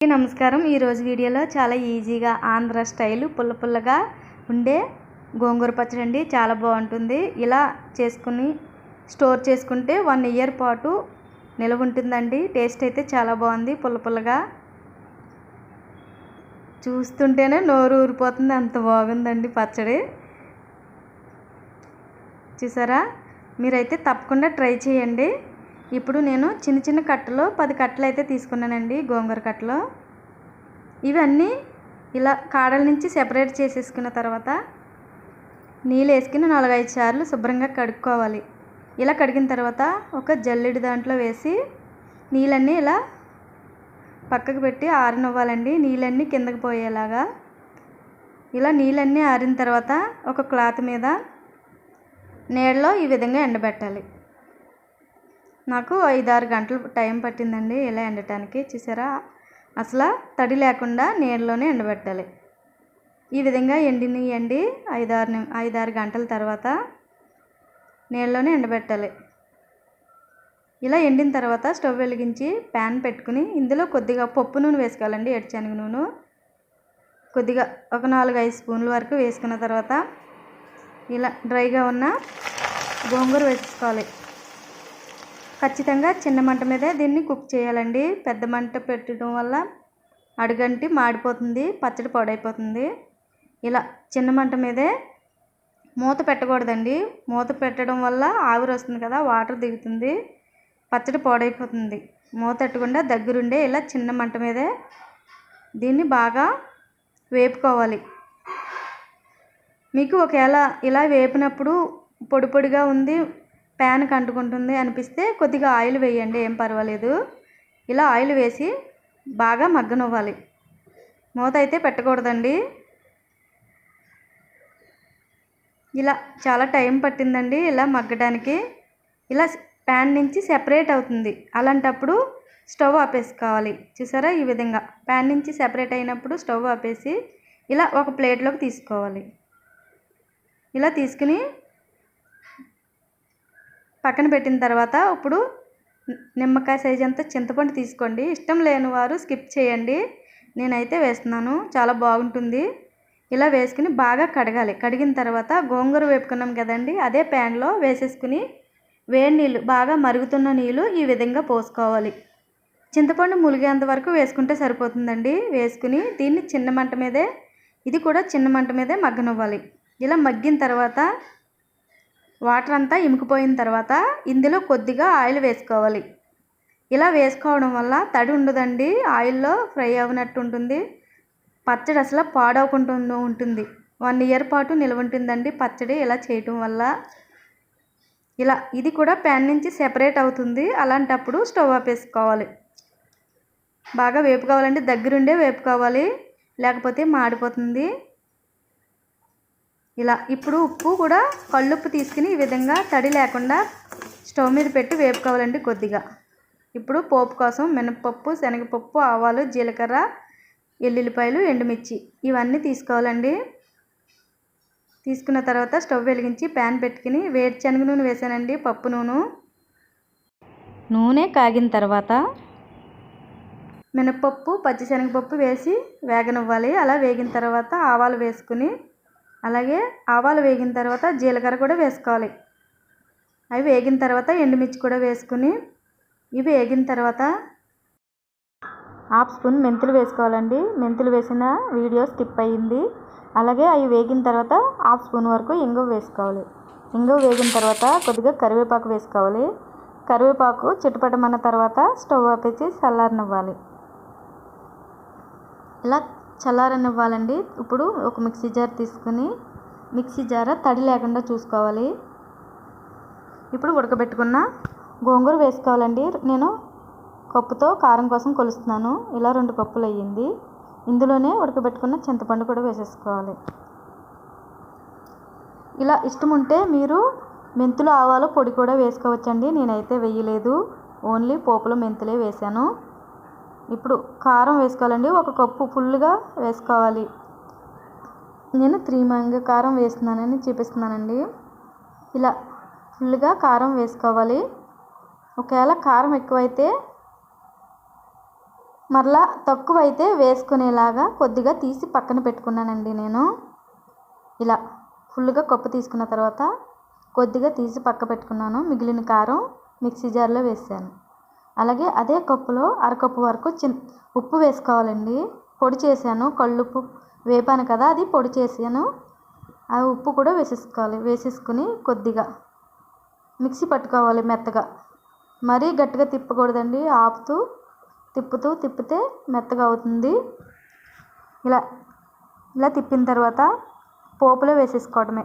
నమస్కారం. ఈరోజు వీడియోలో చాలా ఈజీగా ఆంధ్ర స్టైల్ పుల్ల పుల్లగా ఉండే గోంగూర పచ్చడి అండి. చాలా బాగుంటుంది. ఇలా చేసుకుని స్టోర్ చేసుకుంటే వన్ ఇయర్ పాటు నిలవ ఉంటుందండి. టేస్ట్ అయితే చాలా బాగుంది పుల్ల పుల్లగా. చూస్తుంటేనే నోరు ఊరిపోతుంది. అంత బాగుందండి పచ్చడి. చూసారా? మీరైతే తప్పకుండా ట్రై చేయండి. ఇప్పుడు నేను చిన్న చిన్న కట్టలు పది కట్టలు అయితే తీసుకున్నానండి గోంగూర కట్టలు. ఇవన్నీ ఇలా కాడల నుంచి సెపరేట్ చేసేసుకున్న తర్వాత నీళ్ళు వేసుకుని నాలుగైదు సార్లు శుభ్రంగా కడుక్కోవాలి. ఇలా కడిగిన తర్వాత ఒక జల్లెడి దాంట్లో వేసి నీళ్ళన్నీ ఇలా పక్కకు పెట్టి ఆరనివ్వాలండి. నీళ్ళన్నీ కిందకి పోయేలాగా. ఇలా నీళ్ళన్నీ ఆరిన తర్వాత ఒక క్లాత్ మీద నీడలో ఈ విధంగా ఎండబెట్టాలి. నాకు ఐదారు గంటలు టైం పట్టిందండి ఇలా ఎండటానికి. చూసారా? అసలు తడి లేకుండా నీళ్ళలోనే ఎండబెట్టాలి. ఈ విధంగా ఎండినయండి ఐదారు నిమి ఐదారు గంటల తర్వాత నీళ్ళలోనే ఎండబెట్టాలి. ఇలా ఎండిన తర్వాత స్టవ్ వెలిగించి ప్యాన్ పెట్టుకుని ఇందులో కొద్దిగా పప్పు నూనె వేసుకోవాలండి ఎడ్చనగ నూనె. కొద్దిగా ఒక నాలుగు ఐదు స్పూన్ల వరకు వేసుకున్న తర్వాత ఇలా డ్రైగా ఉన్న గోంగూర వేసుకోవాలి. ఖచ్చితంగా చిన్న మంట మీదే దీన్ని కుక్ చేయాలండి. పెద్ద మంట పెట్టడం వల్ల అడుగంటి మాడిపోతుంది పచ్చడి పాడైపోతుంది. ఇలా చిన్న మంట మీదే మూత పెట్టకూడదండి. మూత పెట్టడం వల్ల ఆవిరి వస్తుంది కదా వాటర్ దిగుతుంది పచ్చడి పాడైపోతుంది. మూత పెట్టకుండా దగ్గరుండే ఇలా చిన్న మంట మీదే దీన్ని బాగా వేపుకోవాలి. మీకు ఒకవేళ ఇలా వేపినప్పుడు పొడి పొడిగా ఉంది ప్యాన్కి అంటుకుంటుంది అనిపిస్తే కొద్దిగా ఆయిల్ వేయండి ఏం పర్వాలేదు. ఇలా ఆయిల్ వేసి బాగా మగ్గనివ్వాలి. మూత అయితే పెట్టకూడదండి. ఇలా చాలా టైం పట్టిందండి ఇలా మగ్గడానికి. ఇలా ప్యాన్ నుంచి సెపరేట్ అవుతుంది. అలాంటప్పుడు స్టవ్ ఆపేసుకోవాలి. చూసారా ఈ విధంగా. ప్యాన్ నుంచి సెపరేట్ అయినప్పుడు స్టవ్ ఆపేసి ఇలా ఒక ప్లేట్లోకి తీసుకోవాలి. ఇలా తీసుకుని పక్కన పెట్టిన తర్వాత ఇప్పుడు నిమ్మకాయ సైజ్ అంతా చింతపండు తీసుకోండి. ఇష్టం లేని వారు స్కిప్ చేయండి. నేనైతే వేస్తున్నాను. చాలా బాగుంటుంది. ఇలా వేసుకుని బాగా కడగాలి. కడిగిన తర్వాత గోంగూర వేపుకున్నాం కదండి అదే ప్యాన్లో వేసేసుకుని వేడి నీళ్ళు బాగా మరుగుతున్న నీళ్ళు ఈ విధంగా పోసుకోవాలి. చింతపండు ములిగేంత వరకు వేసుకుంటే సరిపోతుందండి. వేసుకుని దీన్ని చిన్న మంట మీదే ఇది కూడా చిన్న మంట మీదే మగ్గనివ్వాలి. ఇలా మగ్గిన తర్వాత వాటర్ అంతా ఇమికిపోయిన తర్వాత ఇందులో కొద్దిగా ఆయిల్ వేసుకోవాలి. ఇలా వేసుకోవడం వల్ల తడి ఉండదండి ఆయిల్లో ఫ్రై అవ్వనట్టు ఉంటుంది పచ్చడి అసలు పాడవకుండా ఉంటుంది. వన్ ఇయర్ పాటు నిల్వ ఉంటుందండి పచ్చడి ఇలా చేయటం వల్ల. ఇలా ఇది కూడా ప్యాన్ నుంచి సెపరేట్ అవుతుంది అలాంటప్పుడు స్టవ్ ఆపేసుకోవాలి బాగా వేపుకోవాలంటే దగ్గరుండే వేపుకోవాలి లేకపోతే మాడిపోతుంది. ఇలా ఇప్పుడు ఉప్పు కూడా కళ్ళుప్పు తీసుకుని ఈ విధంగా తడి లేకుండా స్టవ్ మీద పెట్టి వేపుకోవాలండి కొద్దిగా. ఇప్పుడు పోపు కోసం మినపప్పు శనగపప్పు ఆవాలు జీలకర్ర ఎల్లుల్లిపాయలు ఎండుమిర్చి ఇవన్నీ తీసుకోవాలండి. తీసుకున్న తర్వాత స్టవ్ వెలిగించి ప్యాన్ పెట్టుకుని వేడిశనగ నూనె వేసానండి పప్పు నూనె. నూనె కాగిన తర్వాత మినపప్పు పచ్చిశనగపప్పు వేసి వేగనివ్వాలి. అలా వేగిన తర్వాత ఆవాలు వేసుకుని అలాగే ఆవాలు వేగిన తర్వాత జీలకర్ర కూడా వేసుకోవాలి. అవి వేగిన తర్వాత ఎండుమిర్చి కూడా వేసుకుని ఇవి వేగిన తర్వాత హాఫ్ స్పూన్ మెంతులు వేసుకోవాలండి. మెంతులు వేసిన వీడియో స్కిప్ అయ్యింది. అలాగే అవి వేగిన తర్వాత హాఫ్ స్పూన్ వరకు ఇంగువ వేసుకోవాలి. ఇంగువ వేగిన తర్వాత కొద్దిగా కరివేపాకు వేసుకోవాలి. కరివేపాకు చిట్టుపట్టమన్న తర్వాత స్టవ్ ఆపేసి చల్లారనివ్వాలి. ఇలా చల్లారనివ్వాలండి. ఇప్పుడు ఒక మిక్సీ జార్ తీసుకుని మిక్సీ జార తడి లేకుండా చూసుకోవాలి. ఇప్పుడు ఉడకబెట్టుకున్న గోంగూర వేసుకోవాలండి. నేను కప్పుతో కారం కోసం కొలుస్తున్నాను. ఇలా రెండు కప్పులు అయ్యింది. ఇందులోనే ఉడకబెట్టుకున్న చింతపండు కూడా వేసేసుకోవాలి. ఇలా ఇష్టం ఉంటే మీరు మెంతులు ఆవాలు పొడి కూడా వేసుకోవచ్చండి. నేనైతే వేయలేదు. ఓన్లీ పోపులో మెంతులే వేసాను ఇప్పుడు కారం వేసుకోవాలండి. ఒక కప్పు ఫుల్గా వేసుకోవాలి. నేను త్రీ మంగ కారం వేస్తున్నానని చూపిస్తున్నానండి ఇలా ఫుల్గా కారం వేసుకోవాలి. ఒకవేళ కారం ఎక్కువైతే మరలా తక్కువ అయితే వేసుకునేలాగా కొద్దిగా తీసి పక్కన పెట్టుకున్నానండి నేను. ఇలా ఫుల్గా కప్పు తీసుకున్న తర్వాత కొద్దిగా తీసి పక్క పెట్టుకున్నాను. మిగిలిన కారం మిక్సీ జార్లో వేసాను. అలాగే అదే కప్పులో అరకప్పు వరకు చిన్ ఉప్పు వేసుకోవాలండి. పొడి చేశాను కళ్ళుప్పు వేపాను కదా అది పొడి చేసాను ఆ ఉప్పు కూడా వేసేసుకోవాలి వేసేసుకుని కొద్దిగా మిక్సీ పట్టుకోవాలి మెత్తగా. మరీ గట్టిగా తిప్పకూడదండి ఆపుతూ తిప్పుతూ తిప్పితే మెత్తగా అవుతుంది. ఇలా ఇలా తిప్పిన తర్వాత పోపులో వేసేసుకోవడమే.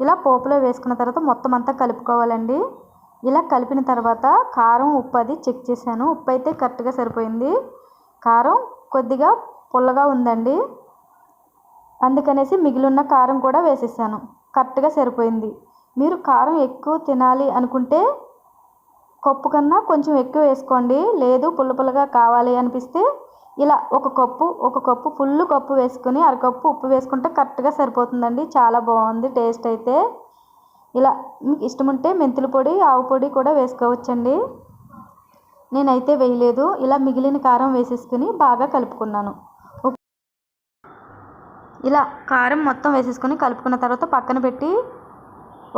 ఇలా పోపులో వేసుకున్న తర్వాత మొత్తం అంతా కలుపుకోవాలండి. ఇలా కలిపిన తర్వాత కారం ఉప్పు అది చెక్ చేశాను. ఉప్పు అయితే కరెక్ట్గా సరిపోయింది. కారం కొద్దిగా పుల్లగా ఉందండి. అందుకనేసి మిగిలిన కారం కూడా వేసేసాను. కరెక్ట్గా సరిపోయింది. మీరు కారం ఎక్కువ తినాలి అనుకుంటే కప్పు కన్నా కొంచెం ఎక్కువ వేసుకోండి. లేదు పుల్ల పుల్లగా కావాలి అనిపిస్తే ఇలా ఒక కప్పు ఒక కప్పు ఫుల్ కప్పు వేసుకుని అరకప్పు ఉప్పు వేసుకుంటే కరెక్ట్గా సరిపోతుందండి. చాలా బాగుంది టేస్ట్ అయితే. ఇలా మీకు ఇష్టం ఉంటే మెంతుల పొడి ఆవు పొడి కూడా వేసుకోవచ్చండి. నేనైతే వేయలేదు. ఇలా మిగిలిన కారం వేసేసుకుని బాగా కలుపుకున్నాను. ఇలా కారం మొత్తం వేసేసుకుని కలుపుకున్న తర్వాత పక్కన పెట్టి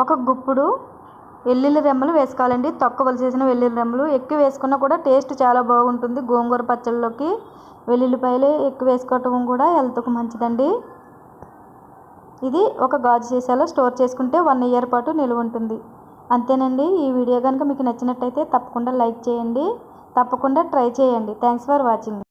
ఒక గుప్పుడు వెల్లుల్లి రెమ్మలు వేసుకోవాలండి. తొక్క చేసిన వెల్లుల్లి రెమ్మలు. ఎక్కువ వేసుకున్నా కూడా టేస్ట్ చాలా బాగుంటుంది. గోంగూర పచ్చళ్ళలోకి వెల్లుల్లిపాయలు ఎక్కువ వేసుకోవటం కూడా హెల్త్కు మంచిదండి. ఇది ఒక గాజు సీసాలో స్టోర్ చేసుకుంటే వన్ ఇయర్ పాటు నిలువ ఉంటుంది. అంతేనండి ఈ వీడియో కనుక మీకు నచ్చినట్టయితే తప్పకుండా లైక్ చేయండి. తప్పకుండా ట్రై చేయండి. Thanks for watching